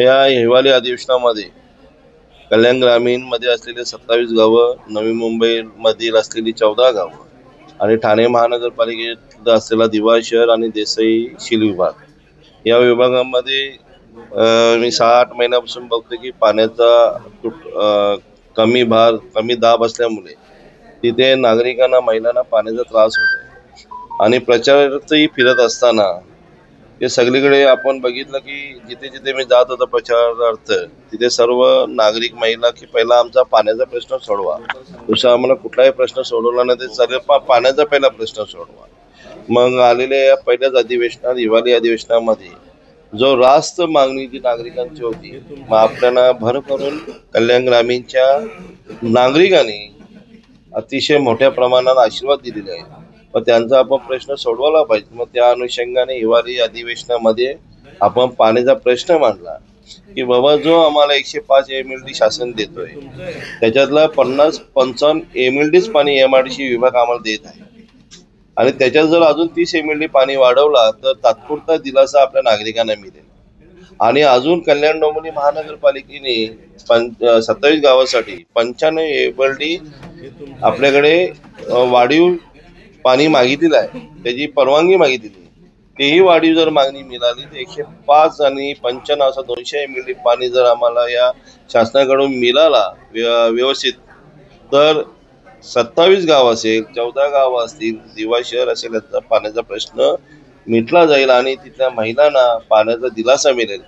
या हिवाळी अधिवेशनामध्ये कल्याण ग्रामीणमध्ये असलेले सत्तावीस गावं नवी मुंबईमधील असलेली चौदा गावं आणि ठाणे महानगरपालिकेत असलेला दिवा शहर आणि देसाई शील विभाग. या विभागामध्ये मी सहा आठ महिन्यापासून बघतो की पाण्याचा तुट कमी भार कमी दाब असल्यामुळे तिथे नागरिकांना महिलांना पाण्याचा त्रास होतो आणि प्रचारही फिरत असताना हे सगळीकडे आपण बघितलं की जिथे जिथे मी जात होतो प्रचारार्थ तिथे सर्व नागरिक महिला की पहिला आमचा पाण्याचा प्रश्न सोडवा. दुसरा आम्हाला कुठलाही प्रश्न सोडवला नाही ते सगळे पाण्याचा पहिला प्रश्न सोडवा. मग आलेल्या या पहिल्याच अधिवेशनात हिवाळी अधिवेशनामध्ये जो रास्त मागणी जी नागरिकांची होती मग आपल्याला भर करून कल्याण ग्रामीणच्या नागरिकांनी अतिशय मोठ्या प्रमाणात आशीर्वाद दिलेले आहेत. मग त्यांचा आपण प्रश्न सोडवायला पाहिजे. मग त्या अनुषंगाने हिवाळी अधिवेशनामध्ये आपण पाण्याचा प्रश्न मांडला की बाबा जो आम्हाला एकशे पाच एम एल डी शासन देतोय त्याच्यातला पन्नास पंचावन्न एम एल डीच पाणी एम आर डी सी विभाग आम्हाला देत आहे. आणि त्याच्यात जर अजून तीस एम एल डी पाणी वाढवला तर तात्पुरता दिलासा आपल्या नागरिकांना मिळेल. आणि अजून कल्याण डोंबिवली महानगरपालिकेने सत्तावीस गावासाठी पंच्याण्णव एम एल डी आपल्याकडे वाढीव पाणी मागितलेलं आहे त्याची परवानगी मागितलेली तेही वाढीव जर मागणी मिळाली तर एकशे पाच आणि पंच्याण्णव असं दोनशे एम एल पाणी जर आम्हाला या शासनाकडून मिळाला व्यवस्थित तर सत्तावीस गाव असेल चौदा गाव असतील दिवा शहर असेल याचा पाण्याचा प्रश्न मिटला जाईल आणि तिथल्या महिलांना पाण्याचा दिलासा मिळेल.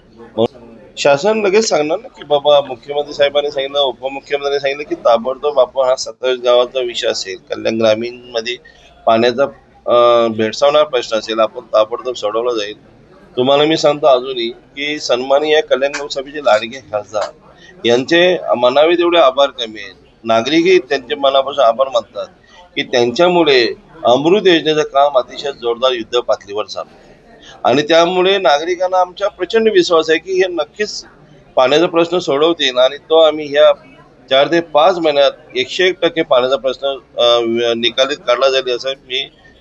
शासन लगेच सांगणार ना की बाबा मुख्यमंत्री साहेबांनी सांगितलं उपमुख्यमंत्र्यांनी सांगितलं की ताबडतोब आपण हा सत्तावीस गावाचा विषय असेल कल्याण ग्रामीणमध्ये पाण्याचा भेडसावणारा प्रश्न असेल आपण ताबडतोब सोडवला जाईल. तुम्हाला मी सांगतो अजूनही की सन्माननीय कल्याण लोकसभेचे लाडके खासदार यांचे मनावे तेवढे आभार कमी आहेत. नागरिकही त्यांचे मनापासून आभार मानतात की त्यांच्यामुळे अमृत योजनेचं काम अतिशय जोरदार युद्ध पातळीवर चालू आहे. आणि त्यामुळे नागरिकांना आमच्या प्रचंड विश्वास आहे की हे नक्कीच पाण्याचा प्रश्न सोडवतील आणि तो आम्ही ह्या चार ते पाच महिन्यात एकशे एक टक्के पाण्याचा प्रश्न निकालीत काढला जाईल असं मी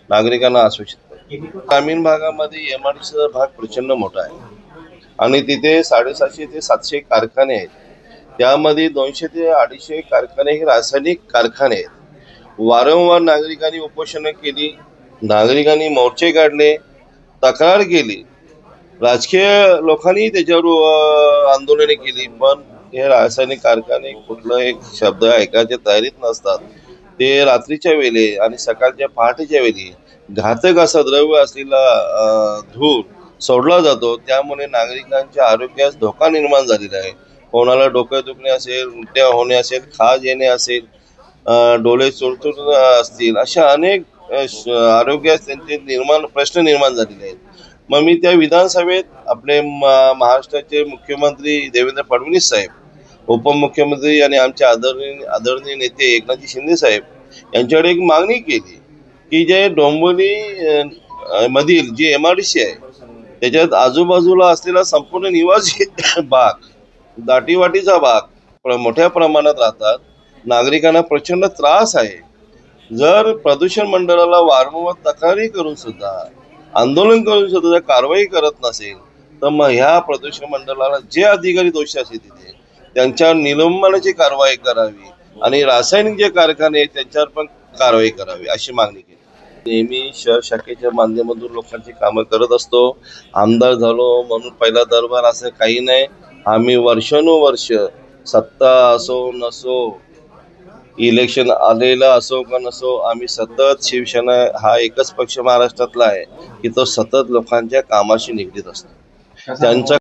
नागरिकांना आश्वासित करतो. ग्रामीण भागामध्ये एम आर भाग प्रचंड मोठा आहे. आणि तिथे साडेसातशे ते सातशे कारखाने आहेत. त्यामध्ये दोनशे ते अडीचशे कारखाने हे रासायनिक कारखाने आहेत. वारंवार नागरिकांनी उपोषणं केली नागरिकांनी मोर्चे काढले तक्रार केली. राजकीय लोकांनी त्याच्यावर आंदोलने केली पण हे रासायनिक कारखाने कुठलं एक शब्द ऐकायच्या तयारीत नसतात. ते रात्रीच्या वेळी आणि सकाळच्या पहाटेच्या वेळी घातक असा द्रव्य असलेला धूर सोडला जातो. त्यामुळे नागरिकांच्या आरोग्यास धोका निर्माण झालेला आहे. कोणाला डोकं दुखणे असेल उलट्या होणे असेल खाज येणे असेल डोळे चुरचुर असतील अशा अनेक आरोग्यास त्यांचे निर्माण प्रश्न निर्माण झालेले आहेत. मग मी त्या विधानसभेत आपले म- महाराष्ट्राचे मुख्यमंत्री देवेंद्र फडणवीस साहेब उपमुख्यमंत्री आणि आमचे आदरणीय आदरणीय नेते एकनाथजी शिंदे साहेब यांच्याकडे एक मागणी केली की जे डोंबिवली मधील G M R D C आहे त्याच्यात आजूबाजूला असलेला संपूर्ण निवासी भाग दाटीवाटीचा भाग मोठ्या प्रमाणात राहतात. नागरिकांना प्रचंड त्रास आहे. जर प्रदूषण मंडळाला वारंवार तक्रारी करून सुद्धा आंदोलन करून सुद्धा जर कारवाई करत नसेल तर मग ह्या प्रदूषण मंडळाला जे अधिकारी दोषी असतील तिथे त्यांच्यावर निलंबनाची कारवाई करावी आणि रासायनिक जे कारखाने आहेत त्यांच्यावर पण कारवाई करावी अशी मागणी केली. नेहमी शहर शाखेच्या माध्यमातून लोकांची कामं करत असतो. आमदार झालो म्हणून पहिला दरबार असं काही नाही. आम्ही वर्षानुवर्ष सत्ता असो नसो इलेक्शन आलेलं असो का नसो आम्ही सतत शिवसेना हा एकच पक्ष महाराष्ट्रातला आहे की तो सतत लोकांच्या कामाशी निगडीत असतो. त्यांचा